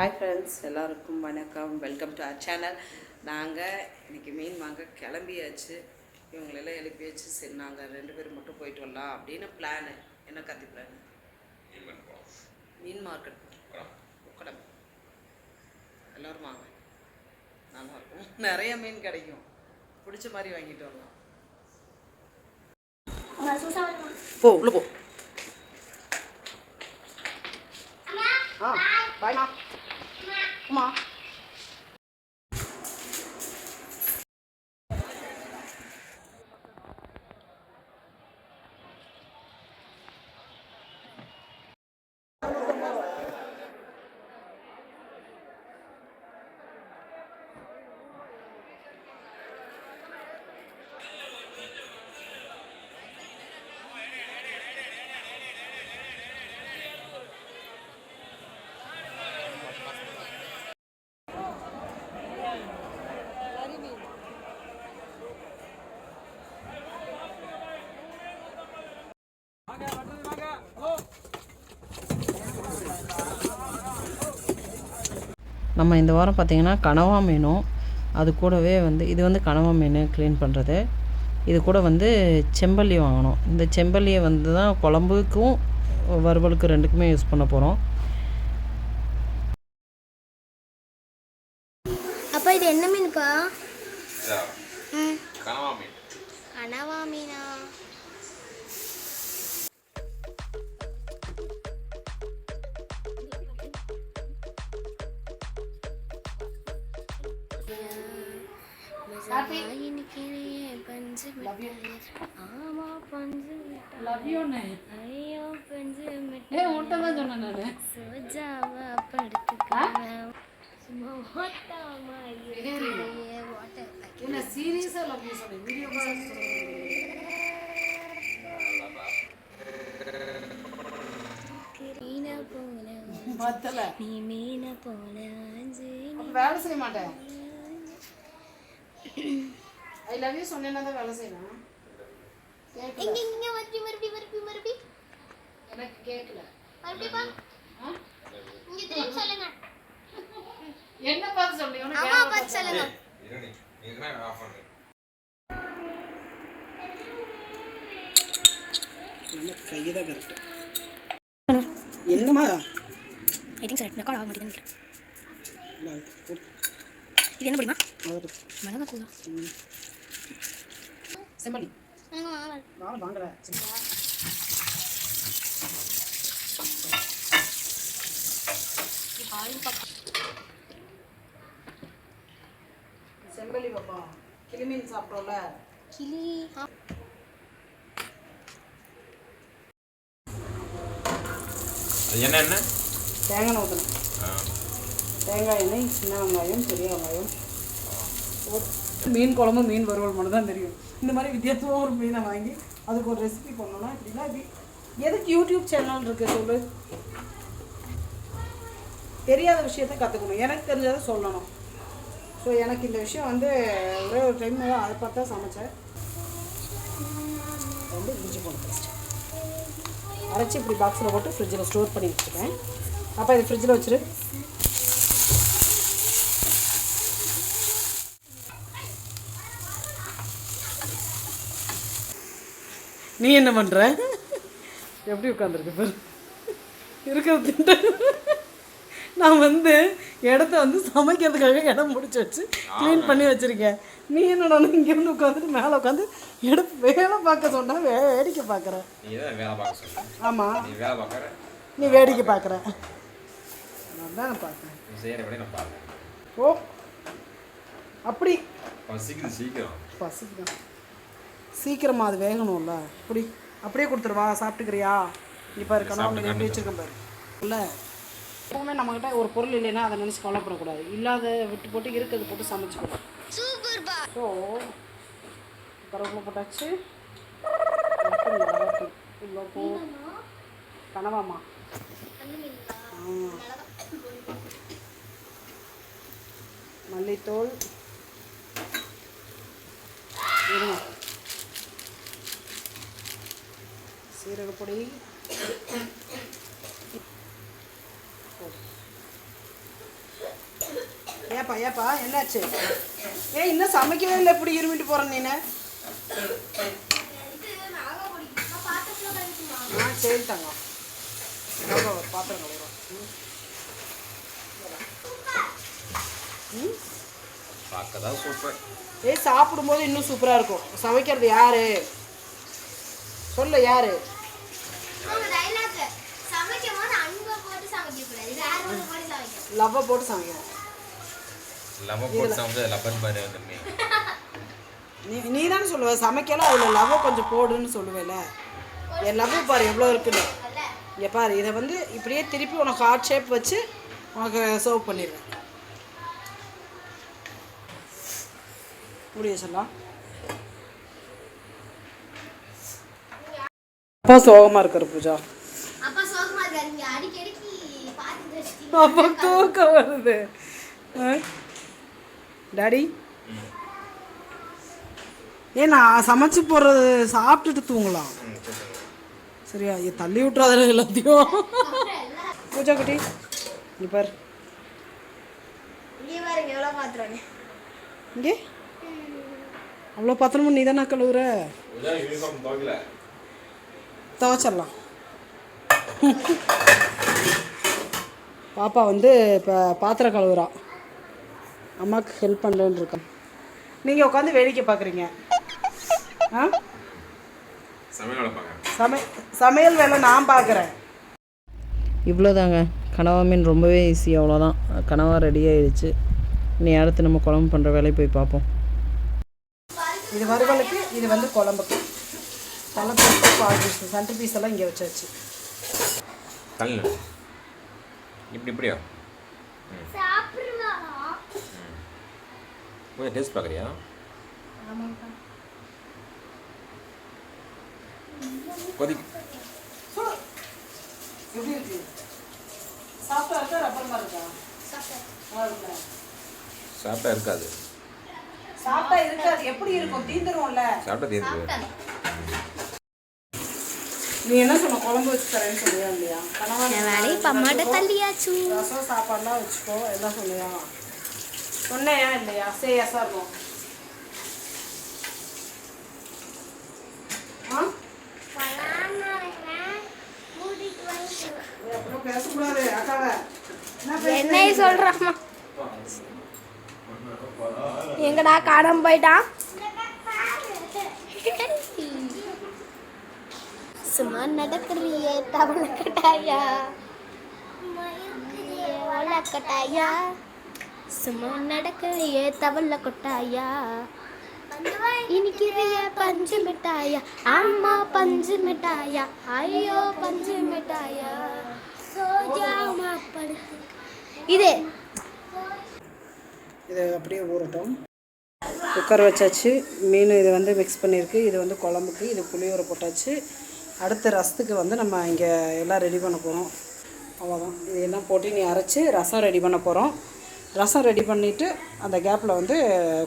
Hi friends எல்லாருக்கும் வணக்கம். Welcome to our channel நாங்கள் இன்னைக்கு மீன் வாங்க கிளம்பியாச்சு. இவங்களெல்லாம் எழுப்பியாச்சு சரி நாங்கள் ரெண்டு பேரும் மட்டும் போயிட்டு வரலாம் அப்படின்னு பிளானு என்ன கத்தி பிளான் மீன் மார்க்கெட் உக்கடம். எல்லோரும் வாங்க. நல்லா இருக்கும். நிறைய மீன் கிடைக்கும். பிடிச்ச மாதிரி வாங்கிட்டு வரலாம். போ உள்ள போ. ஆ பாய்மா அம்மா நம்ம இந்த வாரம் பார்த்திங்கன்னா கனவா மீனும் அது கூடவே வந்து இது வந்து கனவா மீன் க்ளீன் பண்ணுறது இது கூட வந்து செம்பல்லி வாங்கணும். இந்த செம்பல்லியை வந்து தான் குழம்புக்கும் வறுவலுக்கு ரெண்டுக்குமே யூஸ் பண்ண போகிறோம் அப்பா இது என்ன மீனுப்பா கனவா மீன். கனவா மீனா? சோஜாவா படுத்துக்கிறேன் சும்மா ஓட்டாமா வாட்டர் என்ன லவ் யூ வீடியோ மீன நீ மீன வேலை செய்ய மாட்டேன். ஐ லவ் யூ சொன்னேன்னா தான் வேலை கேட்கல இங்க இங்க மறுபடி மறுபடி மறுபடி மறுபடி எனக்கு கேட்கல மறுபடி பா இங்க திரும்பி சொல்லுங்க என்ன பார்த்து சொல்லி அம்மா பார்த்து சொல்லுங்க இரு நீ நீங்க ஆஃப் பண்ணு கையை தான் கரெக்ட் என்னமா ஐ திங்க் சார் ரெக்கார்ட் ஆக மாட்டேங்குது இது என்ன முடியுமா மிளகா கூடா செம்மணி நாங்கள் வாங்க நானும் வாங்குறேன் செம்பலி பாப்பா கிளிமீன் சாப்பிட்டோம்ல. கிளி. என்ன என்ன? தேங்காய் ஊற்றணும் தேங்காய் எண்ணெய் சின்ன வெங்காயம் பெரிய வெங்காயம். மீன் குழம்பு மீன் வறுவல் மட்டும் தான் தெரியும். இந்த மாதிரி வித்தியாசமாக ஒரு மீனை வாங்கி அதுக்கு ஒரு ரெசிபி பண்ணணும் இப்படின்னா இப்படி எதுக்கு யூடியூப் சேனல் இருக்கு சொல்லு? தெரியாத விஷயத்த கற்றுக்கணும் எனக்கு தெரிஞ்சதை சொல்லணும். ஸோ எனக்கு இந்த விஷயம் வந்து ஒரே ஒரு டைம் அதை பார்த்தா சமைச்சேன். வந்து இஞ்சி போன பேஸ்ட் அரைச்சி இப்படி பாக்ஸில் போட்டு ஃப்ரிட்ஜில் ஸ்டோர் பண்ணி வச்சுருக்கேன். அப்போ இது ஃப்ரிட்ஜில் வச்சுரு. நீ என்ன பண்ணுற எப்படி உட்காந்துருக்கு பாரு. இருக்கிறது திண்டு நான் வந்து இடத்த வந்து சமைக்கிறதுக்காக இடம் முடிச்சு வச்சு க்ளீன் பண்ணி வச்சுருக்கேன். நீ என்னடா இங்கே வந்து உட்காந்துட்டு மேலே உட்காந்து இடம் வேலை பார்க்க சொன்னா வே வேடிக்கை பார்க்குற. நீ தான் வேலை பார்க்க சொல்ற ஆமாம் நீ வேலை பார்க்கற? நீ வேடிக்கை பார்க்குற. நான் தான் பார்க்கறேன். ஓ அப்படி. பசிக்குது சீக்கிரம். பசிக்குதான். சீக்கிரமா அது வேகணும்ல. அப்படி அப்படியே கொடுத்துருவா சாப்பிட்டுக்கிறியா? இப்போ இருக்கணும் அவங்க எப்படி வச்சிருக்கேன் பாரு. இல்லை. எப்பவுமே நம்மக்கிட்ட ஒரு பொருள் இல்லைன்னா அதை நினச்சி கவலைப்படக்கூடாது. இல்லாத விட்டு போட்டு இருக்கிறது போட்டு சமைச்சுக்கணும். ஸோ கருவேப்பிலை போட்டாச்சு. இவ்வளோ போ. கனவாமா. மல்லித்தூள். இருங்க. சீரகப்பொடி ஏப்பா ஏப்பா என்னாச்சு? ஏன் இன்னும் சமைக்கவே இல்லை எப்படி இருமிட்டு போகிறேன் நீனு. ஆ சரி தங்கம். பாத்திரம் கழுவுறோம். ம். பார்க்க தான் சூப்பர். ஏய் சாப்பிடும்போது இன்னும் சூப்பராக இருக்கும். சமைக்கிறது யாரு? சொல்ல யாரு உங்க டைலாக் சமைக்கும் போது அன்பை போட்டு சமைக்க கூடாது வேற ஒன்று போட்டு சமைக்கணும் லவ்வை போட்டு சமைக்கணும் லெமன் போட்டு சாப்பிட்டு லெமன் பாரு கம்மி நீ நீ தானே சொல்லுவ. சமைக்கல அதில் லவ்வை கொஞ்சம் போடுன்னு சொல்லுவேல. என் லவ் பாரு எவ்வளோ இருக்குன்னு. இங்கே பாரு இதை வந்து இப்படியே திருப்பி உனக்கு ஹார்ட் ஷேப் வச்சு உனக்கு சர்வ் பண்ணிடுவேன் முடிய சொல்லலாம் அப்பா சோகமாக இருக்கிற பூஜா. அப்போ தூக்கம் வருது. ஆ? டாடி? ஏன் நான் சமைச்சு போடுறது சாப்பிட்டுட்டு தூங்கலாம். சரியா? ஏ தள்ளி விட்றாத எல்லாத்தையும். பூஜா குட்டி நீ பாரு. இங்கே அவ்வளோ பாத்திரமும் நீ தானே கழுவுற துவைச்சிடலாம். பாப்பா வந்து இப்போ பாத்திரம் கழுவுறா. அம்மாவுக்கு ஹெல்ப் பண்ணலன்னு இருக்கேன் நீங்கள் உட்காந்து வேடிக்கை பார்க்குறீங்க ஆ? சமை சமையல் வேலை நான் பார்க்குறேன் இவ்வளோதாங்க கனவா மீன் ரொம்பவே ஈஸி அவ்வளோதான் கனவா ரெடி ஆயிடுச்சு. இனி அடுத்து நம்ம குழம்பு பண்ணுற வேலையை போய் பார்ப்போம் இது வறுவலுக்கு இது வந்து குழம்புக்கு. தலை piece ball piece centre piece எல்லாம் இங்கே வச்சாச்சு. தள்ளு. இப்படி இப்படியா? கொஞ்சம் டேஸ்ட் பார்க்குறியா? கொதிக்கு எப்படி இருக்கு? சாப்பிட்டா இருக்கா? ரப்பர் மாதிரி இருக்கா? சாப்பிட்டா இருக்காது. சாப்பிட்டா இருக்காது. எப்படி இருக்கும்? தீந்துரும்ல. சாப்பிட்டா தீர்ந்து நீ என்ன சொன்ன? குழம்பு வச்சு தரேன்னு சொல்லியா இல்லையா? வேலையை தள்ளியாச்சு. ரசம் சாப்பாடுலாம் வச்சுக்கோ. எல்லாம் சொன்னியா? சொன்னையா இல்லையா? சார் இருக்கும் என்ன சொல்றாமா எங்கடா காணாம போயிட்டான் சும்மா நடக்கிறியே தவள கட்டாயா? கட்டாயா? சும்மா நடக்கிறியே தவள கொட்டாயா? இனிக்கிறிய பஞ்சு மிட்டாயா? அம்மா பஞ்சு மிட்டாயா. ஐயோ பஞ்சு மிட்டாயா. சோஜாமா படு இது. இது அப்படியே ஊறட்டும். குக்கர் வச்சாச்சு. மீன் இது வந்து மிக்ஸ் பண்ணியிருக்கு. இது வந்து குழம்புக்கு இது புளியோரை போட்டாச்சு. அடுத்த ரசத்துக்கு வந்து நம்ம இங்கே எல்லாம் ரெடி பண்ண போகிறோம் அவ்வளோதான் இது எல்லாம் போட்டு நீ அரைச்சி ரசம் ரெடி பண்ண போகிறோம் ரசம் ரெடி பண்ணிவிட்டு அந்த கேப்பில் வந்து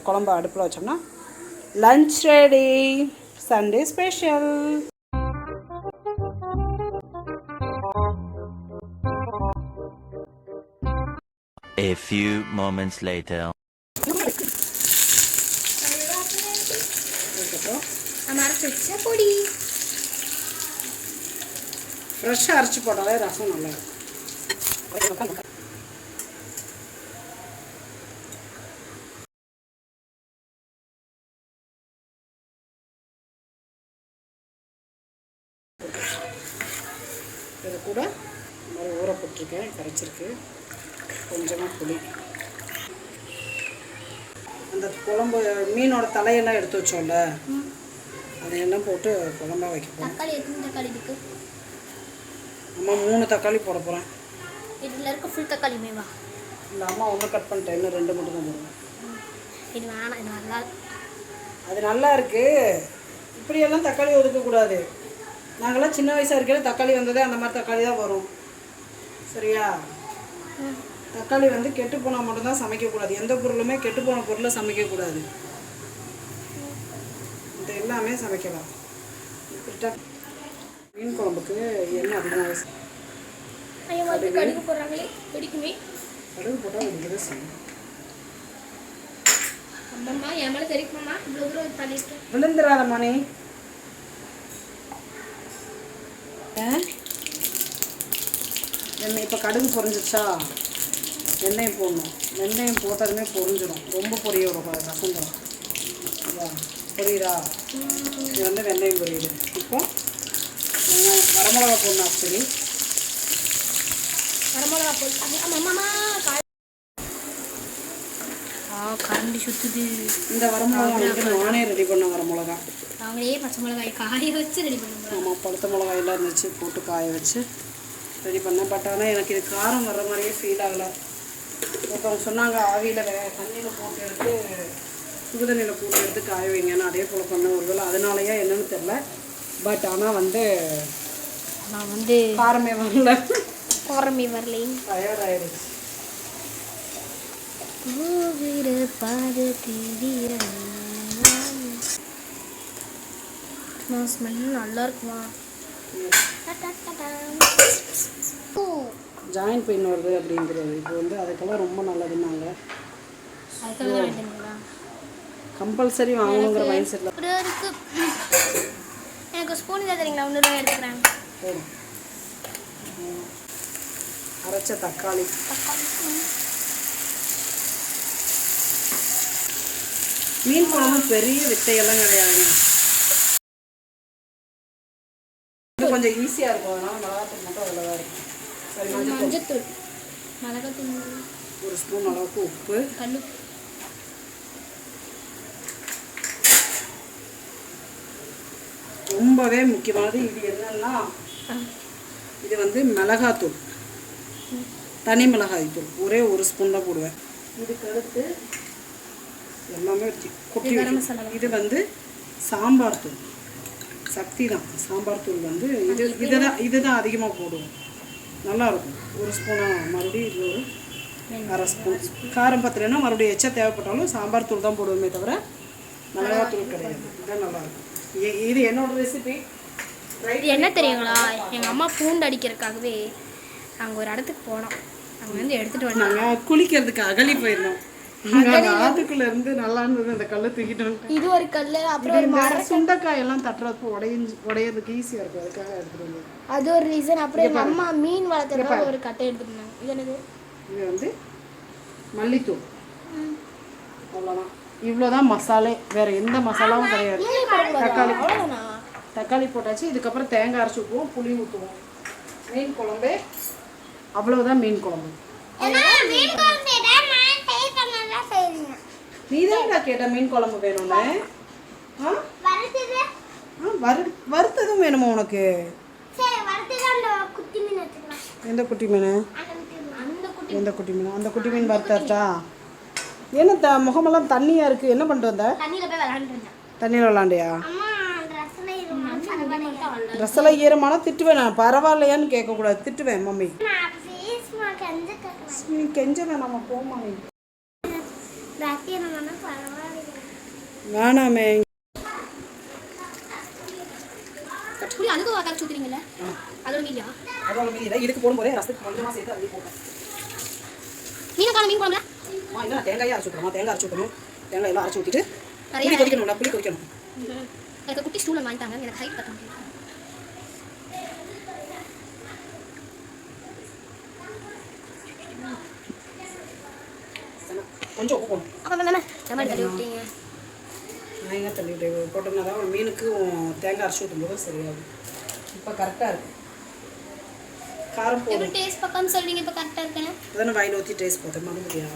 குழம்பு அடுப்பில் வச்சோம்னா lunch ready Sunday special A few moments later. வச்ச பொடி. ஃப்ரெஷ்ஷாக அரைச்சி போட்டாலே ரசம் நல்லா இருக்கும். இது கூட மாதிரி ஊற போட்டிருக்கேன். கரைச்சிருக்கு கொஞ்சமாக புளி. அந்த குழம்பு மீனோட தலையெல்லாம் எடுத்து வச்சோம்ல அதையெல்லாம் போட்டு குழம்பா வைக்க போகிறோம் தக்காளி எத்தனை தக்காளி இருக்கு அம்மா மூணு தக்காளி போட போகிறேன் இதில் இருக்க ஃபுல் தக்காளியுமே வா இந்த அம்மா ஒன்று கட் பண்ணிட்டேன். இன்னும் ரெண்டு மட்டும் தான் போடுவேன். இது வேணாம் இது நல்லா அது நல்லா இருக்கு. இப்படியெல்லாம் தக்காளி ஒதுக்கக்கூடாது நாங்களாம் சின்ன வயசாக இருக்கையில தக்காளி வந்ததே அந்த மாதிரி தக்காளி தான் வரும். சரியா? தக்காளி வந்து கெட்டு போனால் மட்டும்தான் சமைக்கக்கூடாது எந்த பொருளுமே கெட்டு போன பொருளை சமைக்கக்கூடாது இது எல்லாமே சமைக்கலாம். இப்படிட்டா மீன் குழம்புக்கு எண்ணெய் அதிகமாக கடுகு. போடுறாங்களே. பிடிக்குமே கடுகு போட்டால் வெடிக்கதான் செய்யும். அம்மம்மா என் மேலே தெரியுமாம்மா? இவ்வளோ தூரம் பண்ணியிருக்கேன். விழுந்துடாத மணி. எண்ணெய் இப்போ கடுகு பொரிஞ்சிச்சா வெந்தயம் போடணும். வெந்தயம் போட்டதுமே பொரிஞ்சிடும். ரொம்ப பொரிய விடக்கூடாது ரசந்துடும் பொரியுதா? இது வந்து வெந்தயம் பொரியுது இப்போ வெங்காயம் வரமிளகா போடணும் ஆக்சுவலி வரமிளகா போட்டு அம்மம்மா காய் ஆ கரண்டி சுற்றுது இந்த வரமிளகா வந்து நானே ரெடி பண்ண வரமிளகா. அவங்களே பச்சை மிளகாய் காய வச்சு ரெடி பண்ணுவோம் ஆமாம் பழுத்த மிளகாய் எல்லாம் இருந்துச்சு போட்டு காய வச்சு ரெடி பண்ணேன். பட் ஆனால் எனக்கு இது காரம் வர்ற மாதிரியே ஃபீல் ஆகலை. ஒருத்தவங்க சொன்னாங்க ஆவியில் வே தண்ணியில் போட்டு எடுத்து சுடு தண்ணியில் போட்டு எடுத்து காய வைங்கன்னு. அதே போல் பண்ணேன். ஒருவேளை அதனாலயா என்னன்னு தெரில பட் ஆனால் வந்து நான் வந்து காரமே வரல. குறமி வரலை. தயாராகிடுச்சு பூவிர பாத தீவிர ஸ்மெல் நல்லா இருக்குமா? ஜாயின்ட் பெயின் வருது அப்படிங்கிறது. இப்போ வந்து அதுக்கெல்லாம் ரொம்ப நல்லதுன்னாங்க. கம்பல்சரி வாங்கணுங்கிற மைண்ட் செட்டில் எனக்கு ஸ்பூன் தான் தெரியுங்களா ஒன்று ரூபாய் எடுத்துக்கிறேன். அரைச்ச தக்காளி. மீன் குழம்பு பெரிய வித்தையெல்லாம் கிடையாதுங்க இது கொஞ்சம் ஈஸியாக இருக்கும். அதனால மிளகாத்தூள் மட்டும் அதில் தான் இருக்கும். சரி மஞ்சள் மஞ்சத்தூள். மிளகாத்தூள். ஒரு ஸ்பூன் அளவுக்கு உப்பு. கல்லு ரொம்பவே முக்கியமானது. இது என்னன்னா இது வந்து மிளகாத்தூள். தனி மிளகாய் தூள். ஒரே ஒரு ஸ்பூன் தான் போடுவேன். இதுக்கு அடுத்து எல்லாமே கொட்டி. இது வந்து சாம்பார் தூள். சக்தி தான். சாம்பார் தூள் வந்து இது இதை தான் இதை தான் அதிகமாக போடுவோம். நல்லா இருக்கும். ஒரு ஸ்பூனாக மறுபடியும் இது ஒரு அரை ஸ்பூன் காரம் பத்தலைன்னா மறுபடியும் எச்சா தேவைப்பட்டாலும் சாம்பார் தூள் தான் போடுவோமே தவிர மிளகாத்தூள் கிடையாது. இதுதான் நல்லா இருக்கும். இ- இது என்னோட ரெசிபி இது என்ன தெரியுங்களா? எங்கள் அம்மா பூண்டு அடிக்கிறதுக்காகவே அங்கே ஒரு இடத்துக்கு போனோம். அங்கே வந்து எடுத்துகிட்டு வந்தாங்க நாங்கள் குளிக்கிறதுக்கு அகலி போயிருந்தோம். நாங்கள் ஆத்துக்குள்ள இருந்து நல்லா இருந்தது. அந்த கல்லை தூக்கிட்டு இது ஒரு கல் அப்புறம் சுண்டைக்காய் எல்லாம் தட்டுறதுக்கு உடையஞ்சு உடையறதுக்கு ஈஸியாக இருக்கும். அதுக்காக எடுத்துட்டு வந்தது அது ஒரு ரீசன் அப்புறம் எங்கள் அம்மா மீன் வளர்த்துறதுக்காக ஒரு கட்டை எடுத்துட்டு இது என்னது? இது வந்து மல்லித்தூள். அவ்வளோதான் இவ்வளோதான் மசாலே. வேற எந்த மசாலாவும் கிடையாது. தக்காளி அவ்வளோதானா தக்காளி போட்டாச்சு. இதுக்கப்புறம் தேங்காய் அரைச்சி ஊற்றுவோம் புளி ஊற்றுவோம் மீன் குழம்பு. அவ்வளவுதான் மீன் குழம்பு. நீ தான் கேட்ட மீன் குழம்பு வேணும்னு. வறுத்ததும் வேணுமா உனக்கு? எந்த குட்டி மீன். எந்த குட்டி மீன்? அந்த குட்டி மீன் வறுத்தாச்சா? என்ன த முகமெல்லாம் தண்ணியாக இருக்குது என்ன பண்ணிட்டு வந்த? தண்ணியில் போய் விளாண்டுருந்தேன் தண்ணியில் விளாண்டியா ட்ரெஸ் எல்லாம் ஈரமான திட்டுவேன் நான். பரவாயில்லையான்னு கேட்கக்கூடாது. திட்டுவேன் மம்மி. நீ கெஞ்ச வேணாமா. போமா வேணாமே இதுக்கு போடும்போதே ரசத்துக்கு கொஞ்சமாக சேர்த்து அள்ளி போட்டேன். மீன் காணும் மீன் குழம்புல? இல்லை தேங்காயை அரைச்சி விட்றோமா தேங்காய் அரைச்சி விட்டணும் தேங்காய் எல்லாம் அரைச்சி ஊற்றிட்டு புளி கொதிக்கணும்ல புளி கொதிக்கணும். எனக்கு குட்டி ஸ்டூல் வாங்கிட்டாங்க எனக்கு ஹைட் பத்த முடியல. கொஞ்சம் உப்பு போடணும். அப்போ மேம் நம்ம தள்ளி விட்டீங்க. நான் எங்கே தள்ளி விட்டு போட்டோம்னா தான் மீனுக்கு தேங்காய் அரைச்சி ஊற்றும் போது சரியாகும் இப்போ கரெக்டாக இருக்கு. காரம் எப்படி டேஸ்ட் பக்கம் சொல்றீங்க? இப்போ கரெக்டாக இருக்கேன்னு. அதானே வாயில் ஊற்றி டேஸ்ட் பார்த்தேன் மறுபடியா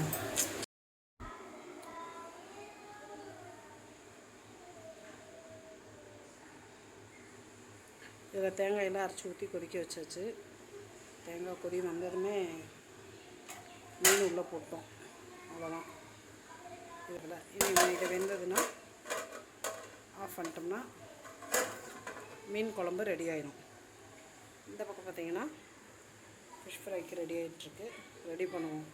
இதில் தேங்காயெல்லாம் அரைச்சி ஊற்றி கொதிக்க வச்சாச்சு. தேங்காய் கொதி வந்ததுமே மீன் உள்ளே போட்டோம். அவ்வளோதான் இதில். இனி இதை வெந்ததுன்னா ஆஃப் பண்ணிட்டோம்னா மீன் குழம்பு ரெடி ஆயிடும் இந்த பக்கம் பார்த்தீங்கன்னா ஃபிஷ் ஃப்ரைக்கு ரெடி ஆகிட்டுருக்கு ரெடி பண்ணுவோம்.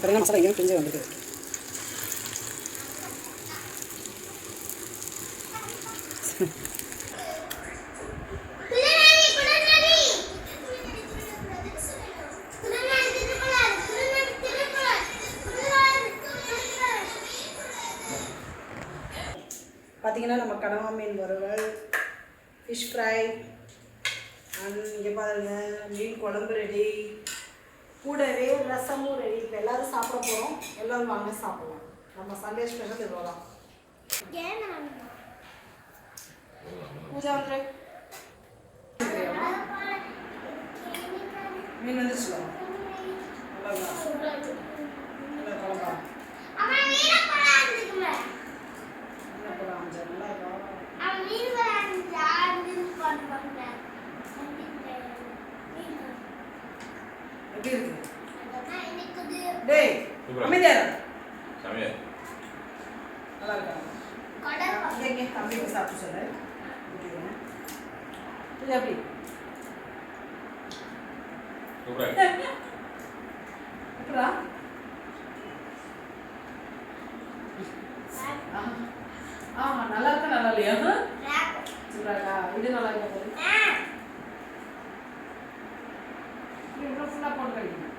பாருங்க மசாலா எங்கேயும் பிரிஞ்சு வந்துருக்குது பார்த்தீங்கன்னா நம்ம கனவா மீன் வறுவல் ஃபிஷ் ஃப்ரை அண்ட் இங்கே பாருங்க மீன் குழம்பு ரெடி கூடவே ரசமும் ரெடி இப்போ எல்லாரும் சாப்பிட போகிறோம் எல்லாரும் வாங்க சாப்பிடலாம். நம்ம சண்டே ஸ்பெஷல் தான் பூஜா வந்துரு மீன் வந்துருச்சு? நல்லா குழம்பா என்ன போலாம் நல்லா இருக்கா எப்படி இருக்கு டேய் சூப்பரா. அமைதியா இரு. சமையல் நல்லா இருக்கா இங்கே இங்கே தம்பிக்கு சாப்பிட்டு சொல்லு ஊட்டிடுறேன். பூஜா எப்படி சூப்பரா எப்படா ஆமா நல்லா இருக்கா நல்லா இல்லையா சூப்பராக்கா இது நல்லா இருக்கா இவ்வளோ ஃபுல்லாக போட்டு கழிக்கணும்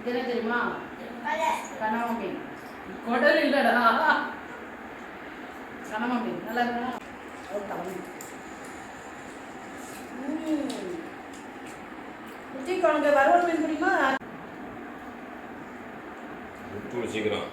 இது என்ன தெரியுமா? கனவா மீன். குடல் இல்லடா. கனவா மீன். நல்லா இருக்கா? ஒரு தலைமை குட்டி குழந்தை வறுவல் மீன் பிடிக்குமா உப்பு சீக்கிரம்